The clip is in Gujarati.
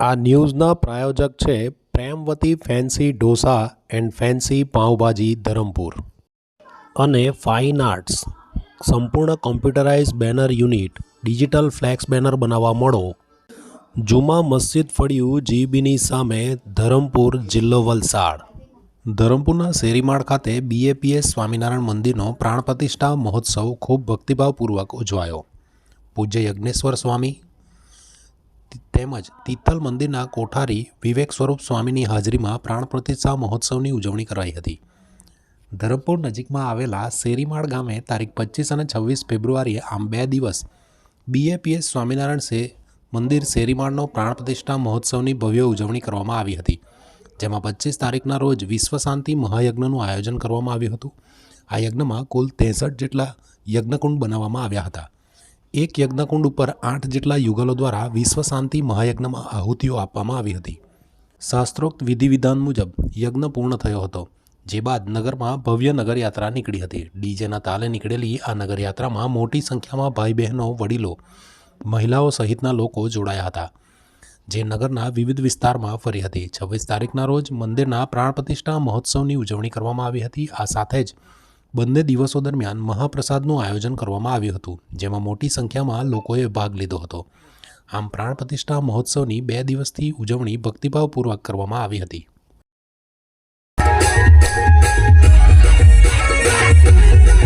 આ ન્યૂઝના પ્રાયોજક છે Premvati fancy dosa and fancy pav bhaji Dharampur. અને ફાઇન આર્ટ્સ. સંપૂર્ણ computerise banner unit, digital flex banner બનાવવા મળો. જુમા મસ્જિદ ફળિયું જીબીની સામે ધરમપુર જિલ્લો વલસાડ. ધરમપુરના શેરીમાળ ખાતે બીએપીએસ સ્વામિનારાયણ મંદિરનો પ્રાણ પ્રતિષ્ઠા મહોત્સવ ખૂબ ભક્તિભાવપૂર્વક ઉજવાયો. પૂજ્ય યજ્ઞેશ્વર સ્વામી તેમજ તિથલ મંદિરના કોઠારી વિવેક સ્વરૂપ સ્વામીની હાજરીમાં પ્રાણ પ્રતિષ્ઠા મહોત્સવની ઉજવણી કરાઈ હતી. ધરમપુર નજીકમાં આવેલા શેરીમાળ ગામે તારીખ પચીસ અને છવ્વીસ ફેબ્રુઆરીએ આમ બે દિવસ બીએપીએસ સ્વામિનારાયણ સે મંદિર શેરીમાળનો પ્રાણ પ્રતિષ્ઠા મહોત્સવની ભવ્ય ઉજવણી કરવામાં આવી હતી. જેમાં પચીસ તારીખના રોજ વિશ્વ શાંતિ મહાયજ્ઞનું આયોજન કરવામાં આવ્યું હતું. આ યજ્ઞમાં કુલ ત્રેસઠ જેટલા યજ્ઞકુંડ બનાવવામાં આવ્યા હતા. એક યજ્ઞકુંડ ઉપર આઠ જેટલા યુગલો દ્વારા વિશ્વ શાંતિ મહાયજ્ઞમાં આહુતિઓ આપવામાં આવી હતી. શાસ્ત્રોક્ત વિધિવિધાન મુજબ યજ્ઞ પૂર્ણ થયો હતો, જે બાદ નગરમાં ભવ્ય નગરયાત્રા નીકળી હતી. ડીજેના તાલે નીકળેલી આ નગરયાત્રામાં મોટી સંખ્યામાં ભાઈ બહેનો વડીલો, મહિલાઓ સહિતના લોકો જોડાયા હતા, જે નગરના વિવિધ વિસ્તારમાં ફરી હતી. છવ્વીસ તારીખના રોજ મંદિરના પ્રાણ પ્રતિષ્ઠા મહોત્સવની ઉજવણી કરવામાં આવી હતી. આ સાથે જ બંને દિવસો દરમિયાન મહાપ્રસાદનું આયોજન કરવામાં આવ્યું હતું, જેમાં મોટી સંખ્યામાં લોકોએ ભાગ લીધો હતો આમ પ્રાણ પ્રતિષ્ઠા મહોત્સવની બે દિવસથી ઉજવણી ભક્તિભાવપૂર્વક કરવામાં આવી હતી Thank you.